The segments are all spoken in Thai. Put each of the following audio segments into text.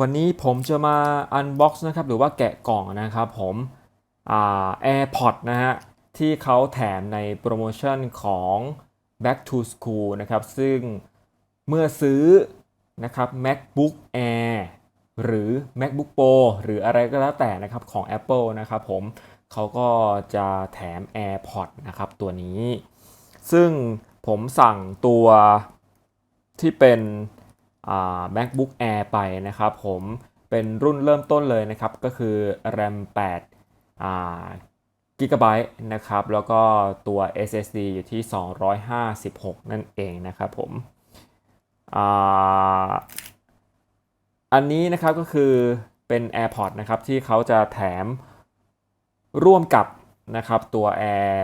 วันนี้ผมจะมา unbox นะครับ หรือว่าแกะกล่องนะครับผมอ่า AirPods นะฮะ ที่เขาแถมในโปรโมชั่นของ Back to School นะครับ ซึ่งเมื่อซื้อนะครับ MacBook Air หรือ MacBook Pro หรืออะไรก็แล้วแต่นะครับของ Apple นะครับผมเขาก็จะแถม AirPods นะครับตัวนี้ ซึ่งผมสั่งตัวที่เป็น MacBook Air ไปนะครับผมเป็นรุ่นเริ่มต้นเลยนะครับ ก็คือ RAM 8กิกะไบต์นะครับ แล้วก็ตัว SSD อยู่ที่ 256 นั่นเองนะครับผมอ,อันนี้นะครับก็คือเป็น AirPods นะครับที่เขาจะแถมร่วมกับนะครับตัว Air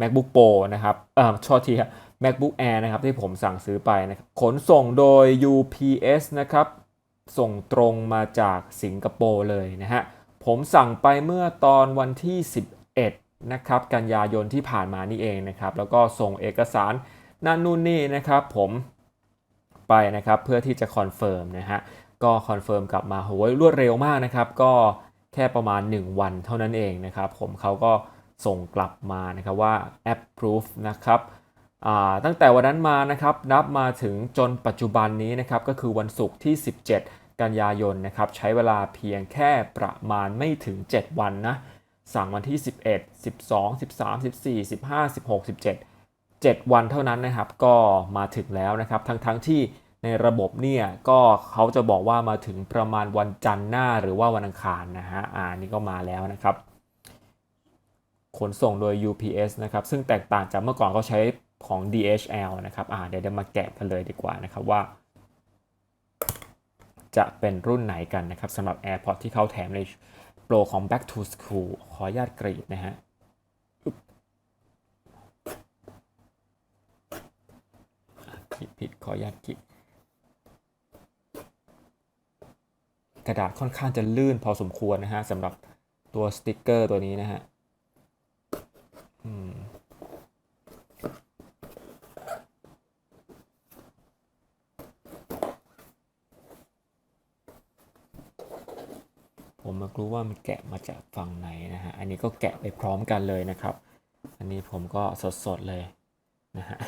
MacBook Pro นะครับเอ่อโทษทีครับ MacBook Air นะครับที่ผมสั่งซื้อไปนะครับขนส่งโดย UPS นะครับส่งตรงมาจากสิงคโปร์เลยนะฮะผมสั่งไปเมื่อตอนวันที่ 11 นะครับ กันยายนที่ผ่านมานี่เองนะครับ แล้วก็ส่งเอกสารนั่นนู่นนี่นะครับ ผมไปนะครับเพื่อที่จะคอนเฟิร์มนะฮะก็คอนเฟิร์มกลับมาโหยรวดเร็วมากนะครับ ก็แค่ประมาณ 1 วันเท่านั้นเองนะครับ ผมเขาก็ส่งกลับมานะครับว่า approve นะครับ ตั้งแต่วันนั้นมานะครับนับมาถึงจนปัจจุบันนี้นะครับก็คือวันศุกร์ที่ 17 กันยายนนะครับใช้เวลาเพียงแค่ประมาณไม่ถึง 7 วันนะสั่งวันที่ 11 12 13 14 15 16 17 7 วันเท่านั้นนะครับก็มาถึงแล้วนะครับทั้งทั้งที่ในระบบเนี่ยก็เขาจะบอกว่ามาถึงประมาณวันจันทร์หน้าหรือว่าวันอังคารนะฮะอ่านี่ก็มาแล้วนะครับ ขนส่งโดย UPS นะครับซึ่งแตกต่างจากเมื่อก่อนเขาใช้ ของ DHL นะครับอ่าเดี๋ยวเดี๋ยวมาแกะกันเลยดีกว่านะครับว่า จะเป็นรุ่นไหนกันนะครับสำหรับ AirPods ที่เขาแถมในโปรของ Back to School ขออนุญาตกรีดนะฮะอึ๊บอะผิดผิดขออนุญาตกรีดกระดาษค่อนข้างจะลื่นพอสมควรนะฮะสำหรับตัวสติกเกอร์ตัวนี้นะฮะอืม ผมมารู้ว่ามันแกะมาจากฝั่งไหนนะฮะ อันนี้ก็แกะไปพร้อมกันเลยนะครับ อันนี้ผมก็สดๆเลยนะฮะ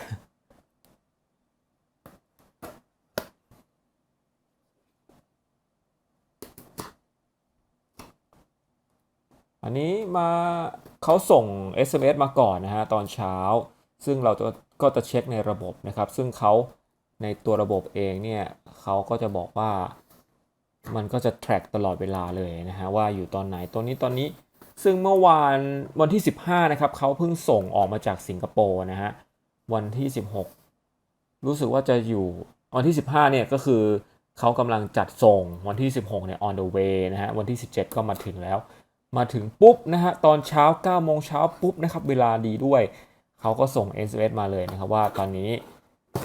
อันนี้มาเขาส่ง SMS มาก่อนนะฮะตอนเช้า ซึ่งเราจะก็จะเช็คในระบบนะครับ ซึ่งเขาในตัวระบบเองเนี่ยเขาก็จะบอกว่า มันก็จะ track ตลอดเวลาเลยนะฮะว่าอยู่ตอนไหนตอนนี้ตอนนี้ ซึ่งเมื่อวานวันที่ 15 นะครับเขาเพิ่งส่งออกมาจากสิงคโปร์นะฮะวันที่ 16 รู้สึกว่าจะอยู่วันที่ 15 เนี่ยก็คือเขากำลังจัดส่งวันที่ 16 เนี่ย on the way นะฮะวันที่ 17 ก็มาถึงแล้ว มาถึงปุ๊บนะฮะตอนเช้า9โมงเช้าปุ๊บนะครับเวลาดีด้วย เขาก็ส่ง SMS มาเลยนะครับว่าตอนนี้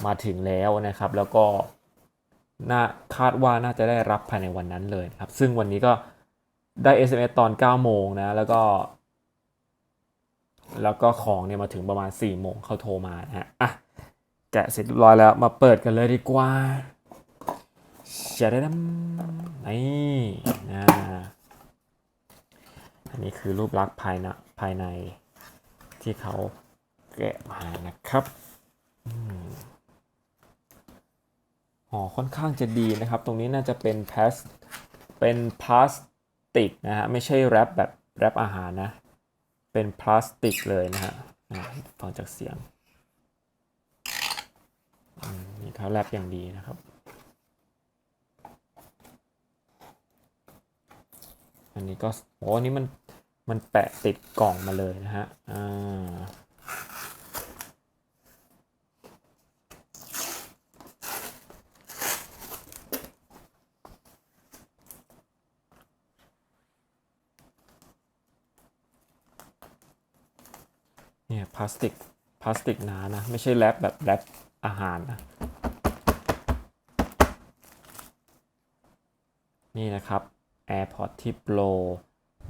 มาถึงแล้วนะครับแล้วก็ น่าคาดว่าน่าจะได้รับภายในวันนั้นเลยครับ ซึ่งวันนี้ก็ได้ SMS ตอน 9 โมงนะ แล้วก็ แล้วก็ของเนี่ยมาถึงประมาณ 4 โมงเขาโทรมานะฮะอะแกะเสร็จเรียบร้อยแล้วมาเปิดกันเลยดีกว่าจะได้ดำนี่นะอันนี้คือรูปลักษณ์ภายในภายในที่เขาแกะมานะครับ อืม ห่อค่อนข้างจะดีนะครับ ตรงนี้น่าจะเป็นพลาสเป็นพลาสติกนะฮะไม่ใช่แรปแบบแรปอาหารนะ เป็นพลาสติกเลยนะฮะฟังจากเสียงนี่เขาแรปอย่างดีนะครับ อันนี้ก็โอ้นนี้มันมันแปะติดกล่องมาเลยนะฮะอ่า เนี่ยพลาสติกพลาสติกหนานะ ไม่ใช่แรปแบบแรปอาหารนะ นี่นะครับ AirPods ที่ Pro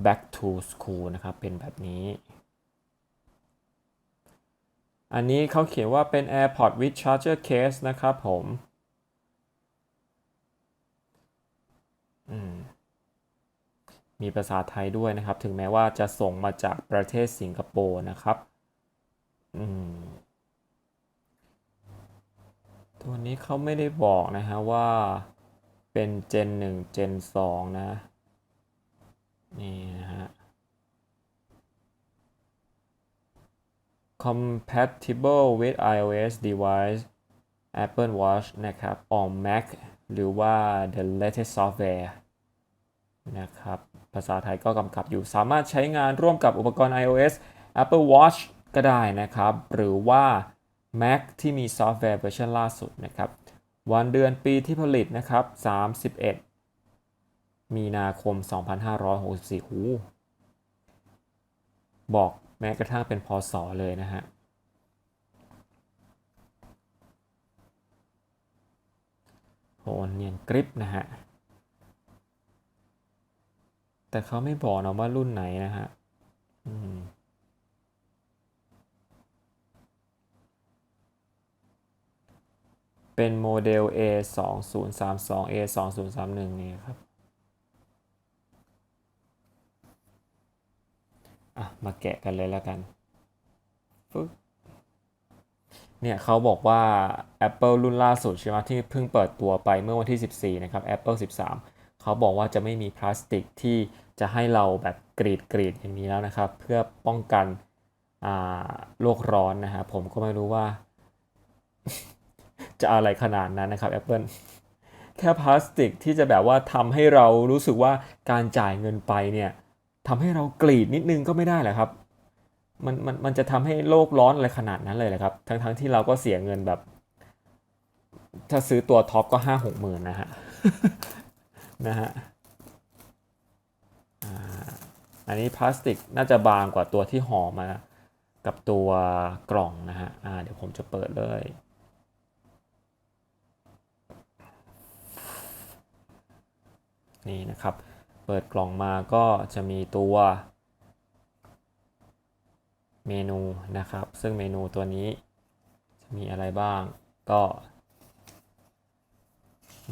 Back to School นะครับ เป็นแบบนี้ อันนี้เขาเขียนว่าเป็น AirPods with Charger Case นะครับผมมีภาษาไทยด้วยนะครับ ถึงแม้ว่าจะส่งมาจากประเทศสิงคโปร์นะครับ ตัวนี้เขาไม่ได้บอกนะฮะว่าเป็น Gen 1 Gen 2 นะ นี่นะฮะ compatible with iOS device Apple Watch นะครับ on Mac หรือว่า the latest software นะครับ ภาษาไทยก็กำกับอยู่ สามารถใช้งานร่วมกับอุปกรณ์ iOS Apple Watch ก็ได้นะครับ หรือว่า Mac ที่มีซอฟต์แวร์เวอร์ชันล่าสุดนะครับ วันเดือนปีที่ผลิตนะครับ 31 มีนาคม 2564หูบอกแม้กระทั่งเป็นพศเลยนะฮะโหเนียนกริปนะฮะ แต่เขาไม่บอกนะว่ารุ่นไหนนะฮะ เป็นโมเดล A 2 0 3 2 A 2 0 3 1 นี่ครับ อะ มาแกะกันเลยแล้วกันฟึ๊บเนี่ยเขาบอกว่า Apple รุ่นล่าสุดใช่ไหมที่เพิ่งเปิดตัวไปเมื่อวันที่ 14 นะครับ Apple 13 เขาบอกว่าจะไม่มีพลาสติกที่จะให้เราแบบกรีดกรีดอย่างนี้แล้วนะครับ เพื่อป้องกันอ่าโลกร้อนนะฮะผมก็ไม่รู้ว่า จะอะไรขนาดนั้นนะครับ Apple แค่พลาสติกที่จะแบบว่าทำให้เรารู้สึกว่าการจ่ายเงินไปเนี่ยทำให้เรากรีดนิดนึงก็ไม่ได้แหละครับมันมันมันจะทำให้โลกร้อนอะไรขนาดนั้นเลยแหละครับ ทั้งทั้งที่เราก็เสียเงินแบบ ถ้าซื้อตัวท็อปก็ห้าหกหมื่นนะฮะนะฮะอันนี้พลาสติกน่าจะบางกว่าตัวที่ห่อมา กับตัวกล่องนะฮะเดี๋ยวผมจะเปิดเลย นี่นะครับ เปิดกล่องมาก็จะมีตัวเมนูนะครับ ซึ่งเมนูตัวนี้จะมีอะไรบ้างก็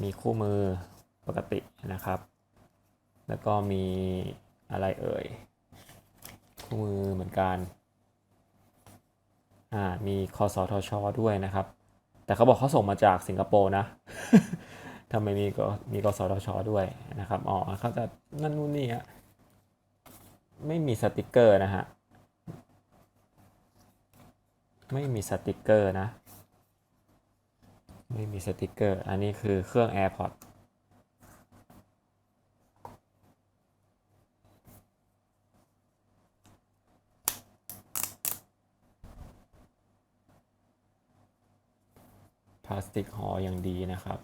มีคู่มือปกตินะครับ แล้วก็มีอะไรเอ่ย คู่มือเหมือนกันอ่ามีคอสทช ด้วยนะครับ แต่เขาบอกเขาส่งมาจากสิงคโปร์นะ ทำไมมีก็มีกสทชด้วยนะครับอ๋อเขาจะนั่นนู่นนี่ฮะไม่มีสติกเกอร์นะฮะไม่มีสติกเกอร์นะ ไม่มีสติกเกอร์ อันนี้คือเครื่อง AirPods พลาสติกห่ออย่างดีนะครับ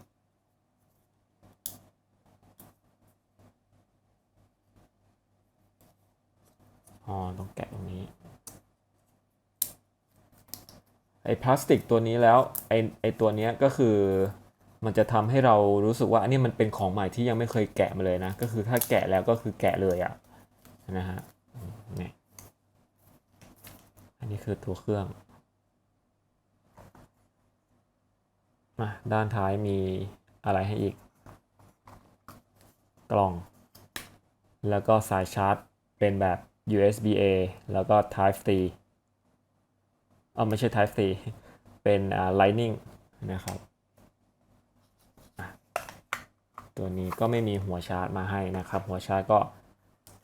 อ๋อต้องแกะตรงนี้ ไอ้พลาสติกตัวนี้แล้วไอ้ไอ้ตัวนี้ก็คือมันจะทำให้เรารู้สึกว่าอันนี้มันเป็นของใหม่ที่ยังไม่เคยแกะมาเลยนะ ก็คือถ้าแกะแล้วก็คือแกะเลยอะนะฮะนี่อันนี้คือตัวเครื่องมาด้านท้ายมีอะไรให้อีก กล่อง แล้วก็สายชาร์จเป็นแบบ USB A แล้วก็ Type C เออไม่ใช่ Type C เป็นอ่า Lightning นะครับ ตัวนี้ก็ไม่มีหัวชาร์จมาให้นะครับ หัวชาร์จก็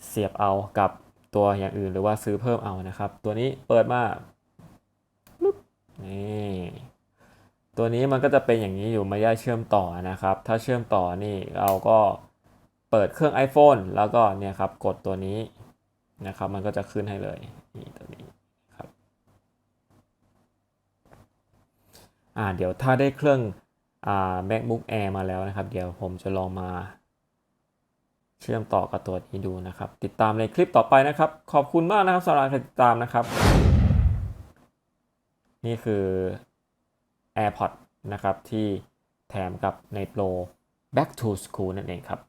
เสียบเอากับตัวอย่างอื่นหรือว่าซื้อเพิ่มเอานะครับ ตัวนี้เปิดมาปึ๊บนี่ตัวนี้มันก็จะเป็นอย่างนี้อยู่ไม่ได้เชื่อมต่อนะครับ ถ้าเชื่อมต่อนี่เราก็เปิดเครื่อง iPhone แล้วก็เนี่ยครับกดตัวนี้ นะครับ มันก็จะขึ้นให้เลยนี่ตัวนี้ครับอ่าเดี๋ยวถ้าได้เครื่องอ่า MacBook Air มาแล้วนะครับ เดี๋ยวผมจะลองมา เชื่อมต่อกับตัวนี้ดูนะครับ ติดตามในคลิปต่อไปนะครับ ขอบคุณมากนะครับสำหรับการติดตามนะครับ นี่คือ AirPods นะครับที่แถมกับในโปร Back to School นั่นเองครับ